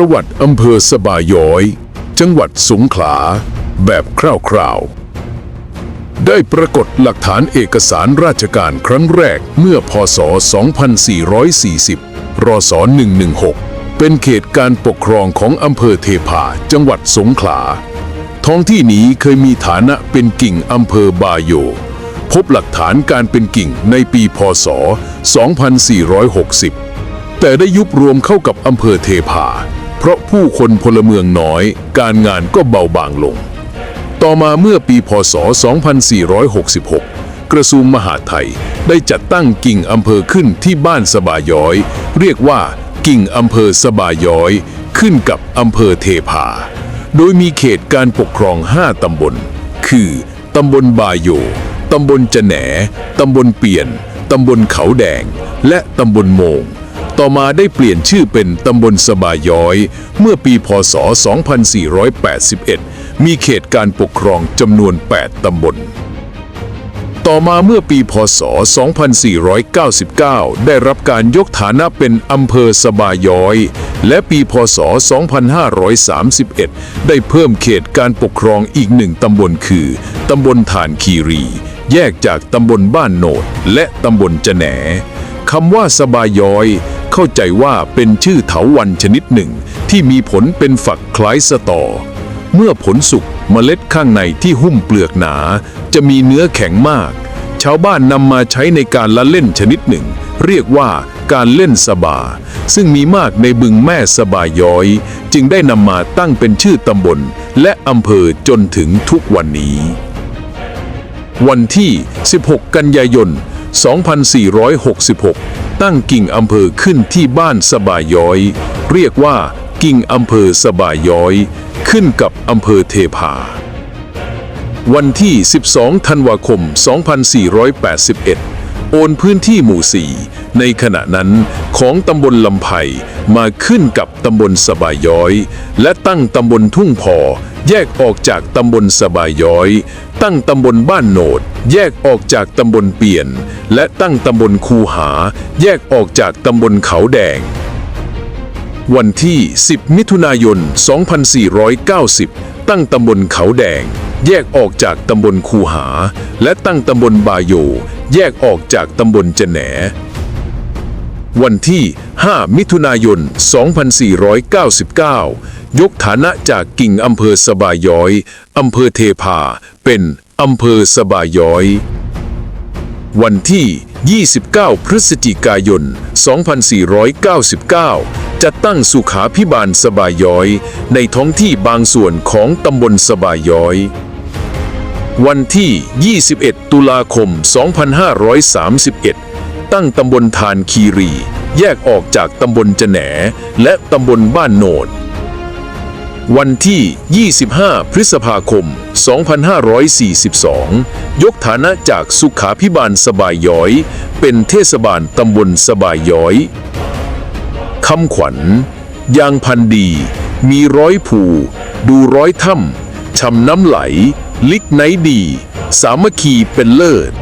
ประวัติอำเภอสบาย้อย จังหวัดสงขลา แบบคร่าวๆ ได้ปรากฏหลักฐานเอกสารราชการครั้งแรกเมื่อพศ 2440 รศ 116 เป็นเขตการปกครองของอำเภอเทพาจังหวัดสงขลา ท้องที่นี้เคยมีฐานะเป็นกิ่งอำเภอบาโย พบหลักฐานการเป็นกิ่งในปีพศ 2460แต่ได้ยุบรวมเข้ากับอำเภอเทพา เพราะผู้คนพลเมืองน้อย การงานก็เบาบางลง ต่อมาเมื่อปีพศ 2466 กระทรวงมหาดไทยได้จัดตั้งกิ่งอำเภอขึ้นที่บ้านสบาย้อย เรียกว่ากิ่งอำเภอสบาย้อย ขึ้นกับอำเภอเทพา โดยมีเขตการปกครอง 5 ตำบล คือตำบลบายโย ตำบลจะแหน ตำบลเปียน ตำบลเขาแดง และตำบลโมง ต่อมาได้เปลี่ยนชื่อเป็นตำบลสบายย้อย เมื่อปีพศ 2481 มีเขตการปกครองจำนวน 8 ตำบล ต่อมาเมื่อปีพศ 2499 ได้รับการยกฐานะเป็นอำเภอสบาย้อย และปีพศ 2531 ได้เพิ่มเขตการปกครองอีกหนึ่งตำบลคือตำบลฐานคีรี แยกจากตำบลบ้านโหนดและตำบลจะแหนคำว่าสบายย้อย เข้าใจว่าเป็นชื่อเถาวันชนิดหนึ่ง ที่มีผลเป็นฝักคล้ายสตอ เมื่อผลสุกเมล็ดข้างในที่หุ้มเปลือกหนา จะมีเนื้อแข็งมาก ชาวบ้านนำมาใช้ในการละเล่นชนิดหนึ่ง เรียกว่าการเล่นสบา ซึ่งมีมากในบึงแม่สบายย้อย จึงได้นำมาตั้งเป็นชื่อตำบล และอำเภอจนถึงทุกวันนี้ วันที่ 16 กันยายน 2466 ตั้งกิ่งอำเภอขึ้นที่บ้านสบายย้อย เรียกว่ากิ่งอำเภอสบายย้อย ขึ้นกับอำเภอเทพา วันที่ 12 ธันวาคม 2481 โอนพื้นที่หมู่ 4 ในขณะนั้นของตำบลลำไผ่มาขึ้นกับตำบลสบายย้อย และตั้งตำบลทุ่งพอ แยกออกจากตำบลสบายย้อย ตั้งตำบลบ้านโหนด แยกออกจากตำบลเปลี่ยน และตั้งตำบลคูหา แยกออกจากตำบลเขาแดง วันที่ 10 มิถุนายน 2490 ตั้งตำบลเขาแดง แยกออกจากตำบลคูหา และตั้งตำบลบาโย แยกออกจากตำบลจะแหนวันที่ 5 มิถุนายน 2499 ยกฐานะจากกิ่งอำเภอสบายย้อย อำเภอเทพา เป็น อำเภอสบายย้อย วันที่ 29 พฤศจิกายน 2499 จะตั้งสุขาพิบาลสบายย้อย ในท้องที่บางส่วนของตำบลสบายย้อย วันที่ 21 ตุลาคม 2531 ตั้งตำบลทานคีรี แยกออกจากตำบลจะแหน และตำบลบ้านโนด วันที่ 25 พฤษภาคม 2542 ยกฐานะจากสุขาพิบาลสบายย้อย เป็นเทศบาลตำบลสบายย้อยคำขวัญ ยางพันดี มีร้อยผู ดูร้อยถ้ำชำน้ำไหล ลิกไนดี สามัคคีเป็นเลิศ